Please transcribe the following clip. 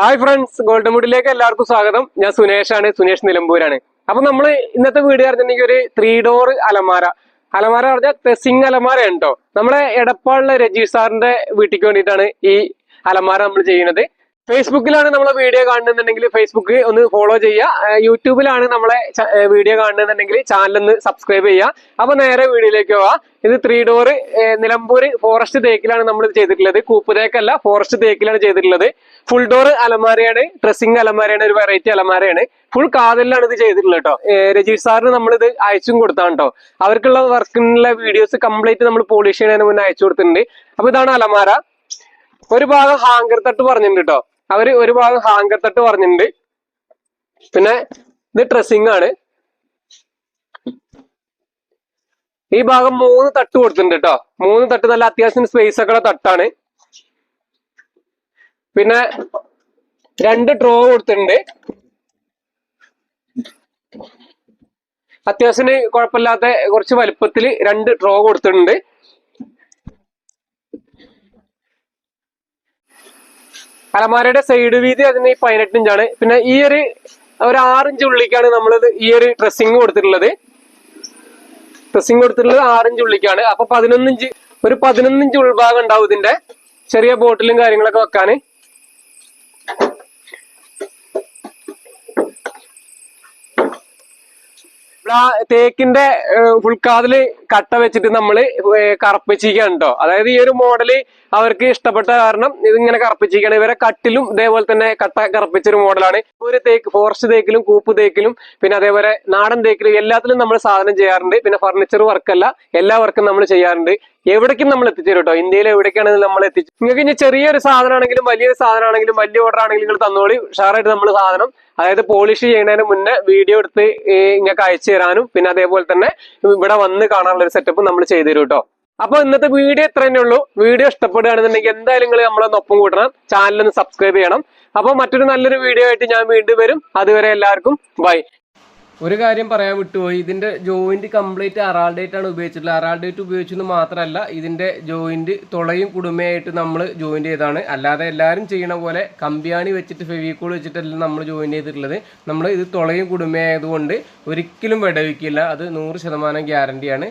Hi friends golden വുഡിലേക്ക് എല്ലാവർക്കും സ്വാഗതം. ഞാൻ സുനേഷാണ് സുനേഷ് നിലമ്പൂരാണ്. അപ്പൊ നമ്മൾ ഇന്നത്തെ വീഡിയോ പറഞ്ഞിട്ടുണ്ടെങ്കിൽ ഒരു ത്രീ ഡോർ അലമാര. അലമാര പറഞ്ഞാൽ തെസിങ് അലമാര ഉണ്ടോ? നമ്മളെ എടപ്പാളിലെ രജീഷ് സാറിന്റെ വീട്ടിക്ക് വേണ്ടിയിട്ടാണ് ഈ അലമാര നമ്മൾ ചെയ്യുന്നത്. ഫേസ്ബുക്കിലാണ് നമ്മളെ വീഡിയോ കാണുന്നുണ്ടെങ്കിൽ ഫേസ്ബുക്ക് ഒന്ന് ഫോളോ ചെയ്യുക. യൂട്യൂബിലാണ് നമ്മളെ വീഡിയോ കാണുന്നുണ്ടെങ്കിൽ ചാനൽ ഒന്ന് സബ്സ്ക്രൈബ് ചെയ്യുക. അപ്പൊ നേരെ വീഡിയോയിലേക്ക് പോവാ. ഇത് ത്രീ ഡോർ നിലമ്പൂർ ഫോറസ്റ്റ് തേക്കിലാണ് നമ്മൾ ചെയ്തിട്ടുള്ളത്. കൂപ്പ് തേക്കല്ല ഫോറസ്റ്റ് തേക്കിലാണ് ചെയ്തിട്ടുള്ളത്. ഫുൾ ഡോർ അലമാരയാണ് ഡ്രസ്സിംഗ് അലമാരയാണ് ഒരു വെറൈറ്റി അലമാരയാണ്. ഫുൾ കാതലിലാണ് ഇത് ചെയ്തിട്ടുള്ളത് കേട്ടോ. രജീഷ് സാറിന് നമ്മൾ ഇത് അയച്ചും കൊടുത്താണ് കേട്ടോ. അവർക്കുള്ള വർക്കിനുള്ള വീഡിയോസ് കംപ്ലീറ്റ് നമ്മൾ പോളിഷ് ചെയ്യുന്നതിന് മുന്നേ അയച്ചു കൊടുത്തിട്ടുണ്ട്. അപ്പൊ ഇതാണ് അലമാര. ഒരു ഭാഗം ഹാങ്കർ തട്ട് പറഞ്ഞിട്ടുണ്ട് കേട്ടോ. അവർ ഒരു ഭാഗം ഹാങ്കർ തട്ട് പറഞ്ഞിട്ടുണ്ട്. പിന്നെ ഇത് ഡ്രസ്സിംഗ് ആണ്. ഈ ഭാഗം മൂന്ന് തട്ട് കൊടുത്തിട്ടുണ്ട് കേട്ടോ മൂന്ന് തട്ട് നല്ല അത്യാവശ്യം സ്പേസ് ഒക്കെ ഉള്ള തട്ടാണ്. പിന്നെ രണ്ട് ഡ്രോ കൊടുത്തിട്ടുണ്ട്. അത്യാവശ്യത്തിന് കുഴപ്പമില്ലാത്ത കുറച്ച് വലുപ്പത്തിൽ രണ്ട് ഡ്രോ കൊടുത്തിട്ടുണ്ട്. അലമാരയുടെ സൈഡ് വീതി അതിന് പതിനെട്ട് ഇഞ്ചാണ് പിന്നെ ഈ ഒരു ഒരു ആറിഞ്ച് ഉള്ളിക്കാണ് നമ്മൾ ഈ ഒരു ഡ്രസ്സിങ് കൊടുത്തിട്ടുള്ളത്. ഡ്രസ്സിങ് കൊടുത്തിട്ടുള്ളത് ആറിഞ്ച് ഉള്ളിക്കാണ്. അപ്പൊ പതിനൊന്നിഞ്ച് ഒരു പതിനൊന്നിഞ്ച് ഉൾഭാഗം ഉണ്ടാവും ഇതിന്റെ. ചെറിയ ബോട്ടിലും കാര്യങ്ങളൊക്കെ വെക്കാന്. തേക്കിന്റെ ഫുൾക്കാതിൽ കട്ട വെച്ചിട്ട് നമ്മൾ കറപ്പിച്ചിരിക്കുകയാണ് കേട്ടോ അതായത് ഈ ഒരു മോഡൽ അവർക്ക് ഇഷ്ടപ്പെട്ട കാരണം ഇതിങ്ങനെ കറപ്പിച്ചിരിക്കുകയാണ്. ഇവരെ കട്ടിലും ഇതേപോലെ തന്നെ കട്ട കറപ്പിച്ചൊരു മോഡലാണ്. ഒരു തേക്ക് ഫോറസ്റ്റ് തേക്കിലും കൂപ്പ് തേക്കിലും പിന്നെ അതേപോലെ നാടൻ തേക്കിലും എല്ലാത്തിലും നമ്മൾ സാധനം ചെയ്യാറുണ്ട്. പിന്നെ ഫർണിച്ചർ വർക്കല്ല എല്ലാ വർക്കും നമ്മൾ ചെയ്യാറുണ്ട്. എവിടേക്കും നമ്മൾ എത്തിച്ചു കേട്ടോ ഇന്ത്യയിൽ എവിടേക്കാണെങ്കിലും നമ്മൾ എത്തിച്ചു നിങ്ങൾക്ക് ഇനി ചെറിയൊരു സാധനമാണെങ്കിലും വലിയൊരു സാധനമാണെങ്കിലും വലിയ ഓർഡർ ആണെങ്കിലും നിങ്ങൾ തന്നോളി. ഉഷാറായിട്ട് നമ്മൾ സാധനം അതായത് പോളിഷ് ചെയ്യുന്നതിന് മുന്നേ വീഡിയോ എടുത്ത് നിങ്ങൾക്ക് അയച്ചു തരാനും പിന്നെ അതേപോലെ തന്നെ ഇവിടെ വന്ന് കാണാനുള്ള ഒരു സെറ്റപ്പ് നമ്മൾ ചെയ്തു തരും കേട്ടോ അപ്പൊ ഇന്നത്തെ വീഡിയോ ഇത്ര തന്നെ ഉള്ളൂ. വീഡിയോ ഇഷ്ടപ്പെടുകയാണെന്നുണ്ടെങ്കിൽ എന്തായാലും നിങ്ങൾ നമ്മളൊന്ന് ഒപ്പം കൂട്ടണം. ചാനലൊന്ന് സബ്സ്ക്രൈബ് ചെയ്യണം. അപ്പൊ മറ്റൊരു നല്ലൊരു വീഡിയോ ആയിട്ട് ഞാൻ വീണ്ടും വരും. അതുവരെ എല്ലാവർക്കും ബൈ ഒരു കാര്യം പറയാൻ വിട്ടുപോയി. ഇതിന്റെ ജോയിന്റ് കംപ്ലീറ്റ് അറാൾഡേറ്റ് ആണ് ഉപയോഗിച്ചിട്ടുള്ളത്. അറാൾഡേറ്റ് ഉപയോഗിച്ചെന്ന് മാത്രമല്ല ഇതിന്റെ ജോയിന്റ് തുളയും കുടുമയായിട്ട് നമ്മൾ ജോയിൻ ചെയ്താണ് അല്ലാതെ എല്ലാവരും ചെയ്യണ പോലെ കമ്പിയാണി വെച്ചിട്ട് ഫെവിക്കോൾ വെച്ചിട്ടല്ല നമ്മൾ ജോയിൻ ചെയ്തിട്ടുള്ളത്. നമ്മൾ ഇത് തുളയും കുടുമയായതുകൊണ്ട് ഒരിക്കലും വിടവിക്കില്ല. അത് നൂറ് ശതമാനം ഗ്യാരണ്ടിയാണ്